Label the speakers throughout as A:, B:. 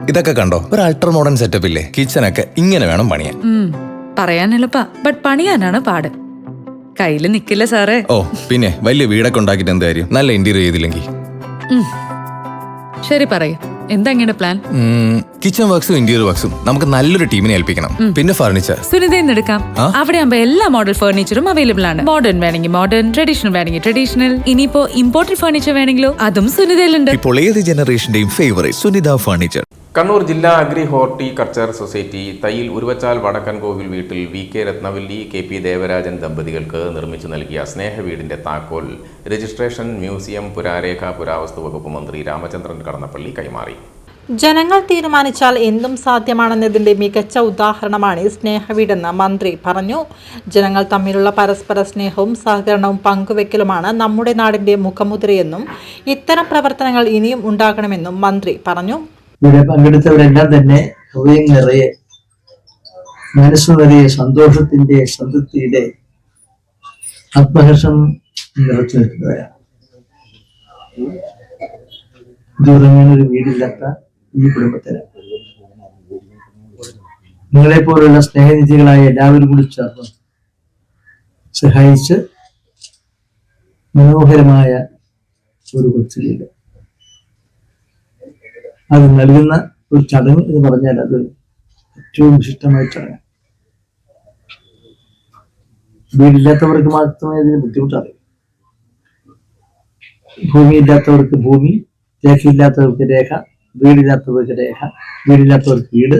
A: ഇതൊക്കെ കണ്ടോ? ഒരു അൾട്രാ മോഡേൺ സെറ്റപ്പ് ഇല്ലേ? കിച്ചനൊക്കെ ഇങ്ങനെ വേണം പണിയാൻ.
B: പറയാൻ എളുപ്പാ. ബട്ട് പണിയാനാണ് പാട്. കയ്യിൽ നിക്കില്ല സാറേ?
A: ഓ പിന്നെ വലിയ വീടൊക്കെ ഉണ്ടാക്കിട്ട് എന്ത് കാര്യം? നല്ല ഇന്റീരിയർ ചെയ്തില്ലെങ്കിൽ.
B: ശരി പറയൂ. എന്താ ഇങ്ങനെ പ്ലാൻ
A: കിച്ചൺ വർക്ക്സും ഇന്റീരിയർ വർക്ക്സും നമുക്ക് നല്ലൊരു ടീമിനെ ഏൽപ്പിക്കണം. പിന്നെ ഫർണിച്ചർ
B: സുനിതയിൽ എടുക്കാം. അവിടെ ആകുമ്പോ എല്ലാ മോഡൽ ഫർണിച്ചറും അവൈലബിൾ ആണ്. മോഡേൺ വേണമെങ്കിൽ മോഡേൺ ട്രഡീഷണൽ വേണമെങ്കിൽ ട്രഡീഷണൽ ഇനിയിപ്പോ ഇമ്പോർട്ടന്റ് ഫർണിച്ചർ വേണമെങ്കിലോ? അതും സുനിതയിലുണ്ട്
C: ഇപ്പോൾ ഏത് ജനറേഷന്റെയും ഫേവറേറ്റ് സുനിത ഫർണിച്ചർ
D: കണ്ണൂർ ജില്ലാ agri horticulture society Thayyil Uruvachal വടക്കൻ കോവിൽ വീട്ടിൽ V K Rathnavalli K P Devarajan ദമ്പതികൾക്ക് നിർമ്മിച്ചു നൽകിയ സ്നേഹവീടിന്റെ താക്കോൽ രജിസ്ട്രേഷൻ മ്യൂസിയം പുരാരേഖ പുരാവസ്തു വകുപ്പ് മന്ത്രി രാമചന്ദ്രൻ കടന്നപ്പള്ളി കൈമാറി.
E: ജനങ്ങൾ തീരുമാനിച്ചാൽ എന്തും സാധ്യമാണെന്നതിന്റെ മികച്ച ഉദാഹരണമാണ് സ്നേഹവീടെന്ന് മന്ത്രി പറഞ്ഞു. ജനങ്ങൾ തമ്മിലുള്ള പരസ്പര സ്നേഹവും സഹകരണവും പങ്കുവെക്കലുമാണ് നമ്മുടെ നാടിന്റെ മുഖമുദ്രയെന്നും ഇത്തരം പ്രവർത്തനങ്ങൾ ഇനിയും ഉണ്ടാകണമെന്നും മന്ത്രി പറഞ്ഞു.
F: ഇവിടെ പങ്കെടുത്തവരെല്ലാം തന്നെ ഹൃദയം നിറയെ മനസ്സ് നിറയെ സന്തോഷത്തിന്റെ സംതൃപ്തിയുടെ ആത്മഹർഷം നിറച്ചു നിൽക്കുന്നവരാണ്. ഒരു വീടില്ലാത്ത ഈ കുടുംബത്തിന് നിങ്ങളെ പോലുള്ള സ്നേഹനിധികളായ എല്ലാവരും കൂടി ചേർന്ന് സഹായിച്ച് മനോഹരമായ ഒരു കൊച്ചു വീട് അത് നൽകുന്ന ഒരു ചടങ്ങ് എന്ന് പറഞ്ഞാൽ അത് ഏറ്റവും വിശിഷ്ടമായ ചടങ്ങ്. വീടില്ലാത്തവർക്ക് മാത്രമേ അതിന് ബുദ്ധിമുട്ടറിയൂ. ഭൂമിയില്ലാത്തവർക്ക് ഭൂമി രേഖയില്ലാത്തവർക്ക് രേഖ വീടില്ലാത്തവർക്ക് രേഖ വീടില്ലാത്തവർക്ക് വീട്.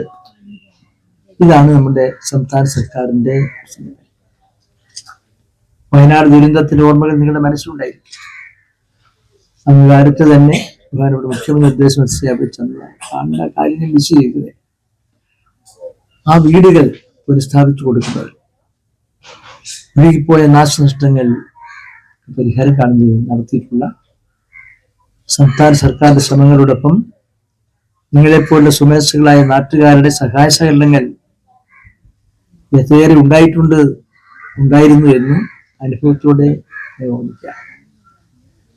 F: ഇതാണ് നമ്മുടെ സംസ്ഥാന സർക്കാരിന്റെ. വയനാട് ദുരന്തത്തിന്റെ ഓർമ്മകൾ നിങ്ങളുടെ മനസ്സിലുണ്ടായിരിക്കും. അന്ന് കാലത്ത് തന്നെ ബഹുമാനപ്പെട്ട മുഖ്യമന്ത്രി നിർദ്ദേശം അനുസരിച്ച് അങ്ങനെ കാര്യം മിസ് ആ വീടുകൾ പുനഃസ്ഥാപിച്ചു കൊടുക്കുന്നത്. ഒഴുകിപ്പോയ നാശനഷ്ടങ്ങൾ പരിഹാരം കാണുന്നത് നടത്തിയിട്ടുള്ള സംസ്ഥാന സർക്കാരിന്റെ ശ്രമങ്ങളോടൊപ്പം നിങ്ങളെപ്പോലുള്ള സുമേശകളായ നാട്ടുകാരുടെ സഹായ സഹകരണങ്ങൾ എത്രയേറെ ഉണ്ടായിട്ടുണ്ട് ഉണ്ടായിരുന്നു എന്നും അനുഭവത്തോടെ ഓർമ്മിക്കാം.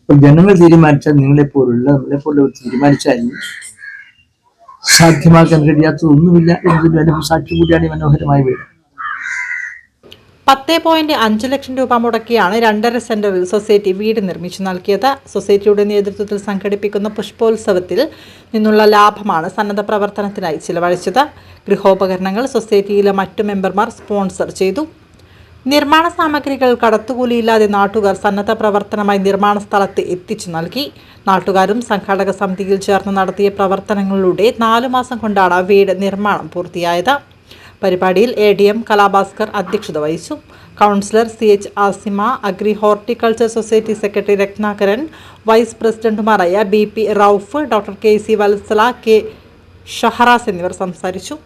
F: അപ്പോൾ ജനങ്ങൾ തീരുമാനിച്ചാൽ നിങ്ങളെ പോലുള്ള നമ്മളെ പോലുള്ള തീരുമാനിച്ചാൽ സാധ്യമാക്കാൻ കഴിയാത്തതൊന്നുമില്ല എന്നതിന്റെ അനുഭവം സാക്ഷി കൂടിയാണ് മനോഹരമായ വീട്.
E: പത്ത് പോയിന്റ് അഞ്ച് ലക്ഷം രൂപ മുടക്കിയാണ് രണ്ടര സെന്ററിൽ സൊസൈറ്റി വീട് നിർമ്മിച്ചു നൽകിയത്. സൊസൈറ്റിയുടെ നേതൃത്വത്തിൽ സംഘടിപ്പിക്കുന്ന പുഷ്പോത്സവത്തിൽ നിന്നുള്ള ലാഭമാണ് സന്നദ്ധ പ്രവർത്തനത്തിനായി ചിലവഴിച്ചത്. ഗൃഹോപകരണങ്ങൾ സൊസൈറ്റിയിലെ മറ്റു മെമ്പർമാർ സ്പോൺസർ ചെയ്തു. നിർമ്മാണ സാമഗ്രികൾ കടത്തുകൂലിയില്ലാതെ നാട്ടുകാർ സന്നദ്ധ പ്രവർത്തനമായി നിർമ്മാണ സ്ഥലത്ത് എത്തിച്ചു നൽകി. നാട്ടുകാരും സംഘാടക സമിതിയിൽ ചേർന്ന് നടത്തിയ പ്രവർത്തനങ്ങളിലൂടെ നാലു മാസം കൊണ്ടാണ് വീട് നിർമ്മാണം പൂർത്തിയായത്. പരിപാടിയിൽ എ ഡി എം കലാഭാസ്കർ അധ്യക്ഷത വഹിച്ചു. Councillor C H Asima agri horticulture society secretary Rathnakaran vice പ്രസിഡന്റുമാരായ B P Rauf doctor K C Vatsala K Shaharas എന്നിവർ സംസാരിച്ചു.